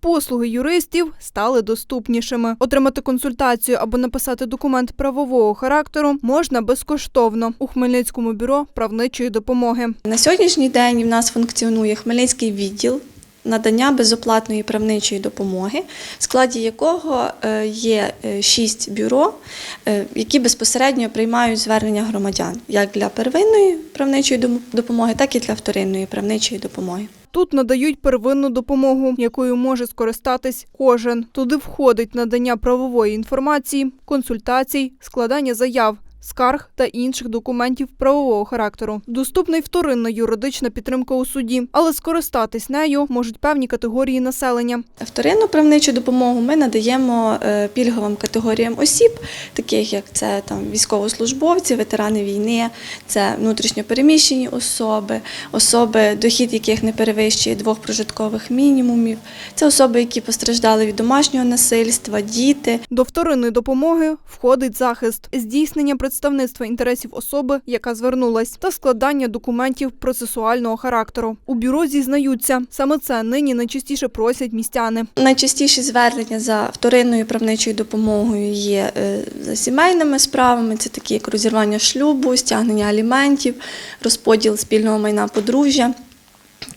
Послуги юристів стали доступнішими. Отримати консультацію або написати документ правового характеру можна безкоштовно у Хмельницькому бюро правничої допомоги. На сьогоднішній день в нас функціонує Хмельницький відділ надання безоплатної правничої допомоги, в складі якого е, є е, шість бюро, е, які безпосередньо приймають звернення громадян як для первинної правничої допомоги, так і для вторинної правничої допомоги. Тут надають первинну допомогу, якою може скористатись кожен. Туди входить надання правової інформації, консультацій, складання заяв. Скарг та інших документів правового характеру. Доступна й вторинна юридична підтримка у суді, але скористатись нею можуть певні категорії населення. Вторинну правничу допомогу ми надаємо е, пільговим категоріям осіб, таких як це там військовослужбовці, ветерани війни, це внутрішньопереміщені особи, особи, дохід яких не перевищує двох прожиткових мінімумів. Це особи, які постраждали від домашнього насильства, діти. До вторинної допомоги входить захист, здійснення представництва інтересів особи, яка звернулась, та складання документів процесуального характеру. У бюро зізнаються, саме це нині найчастіше просять містяни. Найчастіші звернення за вторинною правничою допомогою є е, за сімейними справами, це такі як розірвання шлюбу, стягнення аліментів, розподіл спільного майна подружжя.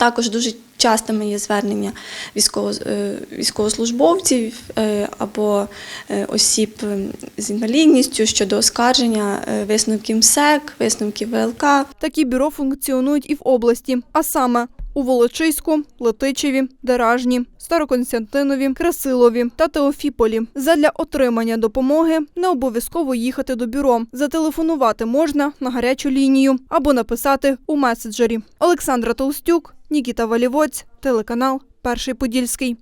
Також дуже частими є звернення е, військовослужбовців е, або е, осіб з інвалідністю щодо оскарження висновків МСЕК, висновків ВЛК, Такі бюро функціонують і в області, а саме у Волочиську, Летичеві, Деражні, Староконстантинові, Красилові та Теофіполі. Задля отримання допомоги не обов'язково їхати до бюро. Зателефонувати можна на гарячу лінію або написати у меседжері. Олександра Толстюк, Нікіта Валівоць, телеканал Перший Подільський.